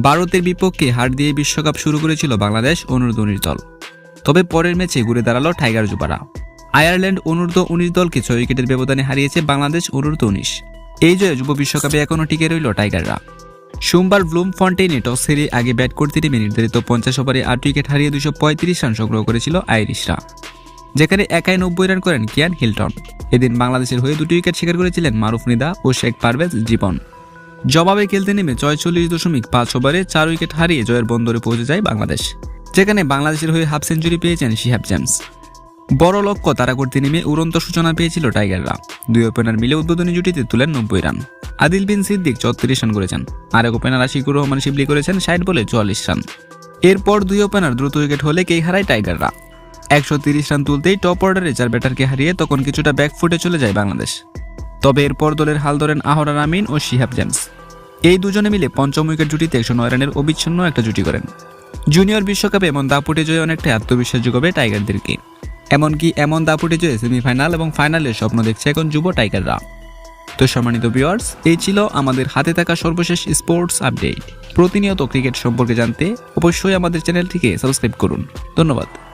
ভারতের বিপক্ষে হার দিয়ে বিশ্বকাপ শুরু করেছিল বাংলাদেশ অনূর্ধ্ব উনিশ দল। তবে পরের ম্যাচে ঘুরে দাঁড়াল টাইগার যুবারা। আয়ারল্যান্ড অনূর্ধ্ব উনিশ দলকে ছয় উইকেটের ব্যবধানে হারিয়েছে বাংলাদেশ অনূর্ধ্ব উনিশ। এই জয়ে যুব বিশ্বকাপে এখনও টিকে রইল টাইগাররা। সোমবার ব্লুম ফন্টেইনে টস হেরে আগে ব্যাট করতে নেমে নির্ধারিত পঞ্চাশ ওভারে আট উইকেট হারিয়ে দুশো পঁয়ত্রিশ রান সংগ্রহ করেছিল আইরিশরা, যেখানে একাই নব্বই রান করেন কিয়ান হিলটন। এদিন বাংলাদেশের হয়ে দুটি উইকেট শিকার করেছিলেন মারুফ নিদা ও শেখ পারভেজ জীবন। জবাবে খেলতে নেমে ছয়চল্লিশ দশমিক পাঁচ ওভারে চার উইকেট হারিয়ে জয়ের বন্দরে পৌঁছে যায় বাংলাদেশ, যেখানে বাংলাদেশের হয়ে হাফ সেঞ্চুরি পেয়েছেন শিহাব জেমস। বড় লক্ষ্য তারা করতে নেমে উড়ন্ত সূচনা পেয়েছিল টাইগাররা। দুই ওপেনার মিলে উদ্বোধনী জুটিতে তুলেন নব্বই রান। আদিল বিন সিদ্দিক চৌত্রিশ রান করেছেন। আরেক ওপেনার আশিকুর রহমান শিবলি করেছেন ষাট বলে চুয়াল্লিশ রান। এরপর দুই ওপেনার দ্রুত উইকেট হলে কেই হারায় টাইগাররা। একশো তিরিশ রান তুলতেই টপ অর্ডারে চার ব্যাটারকে হারিয়ে তখন কিছুটা ব্যাকফুটে চলে যায় বাংলাদেশ। তবে এরপর দলের হাল ধরেন আহরার আমিন ও শিহাব জেমস। এই দুজনে মিলে পঞ্চম উইকেট জুটিতে একশো নয় রানের অবিচ্ছিন্ন একটা জুটি করেন। জুনিয়র বিশ্বকাপে এমন দাপুটে জয় অনেকটাই আত্মবিশ্বাস যোগাবে টাইগারদেরকে। এমনকি এমন দাপুটে জয়ে সেমিফাইনাল এবং ফাইনালের স্বপ্ন দেখছে এখন যুব টাইগাররা। তো সম্মানিত ভিউয়ার্স, এই ছিল আমাদের হাতে থাকা সর্বশেষ স্পোর্টস আপডেট। প্রতিনিয়ত ক্রিকেট সম্পর্কে জানতে অবশ্যই আমাদের চ্যানেলটিকে সাবস্ক্রাইব করুন। ধন্যবাদ।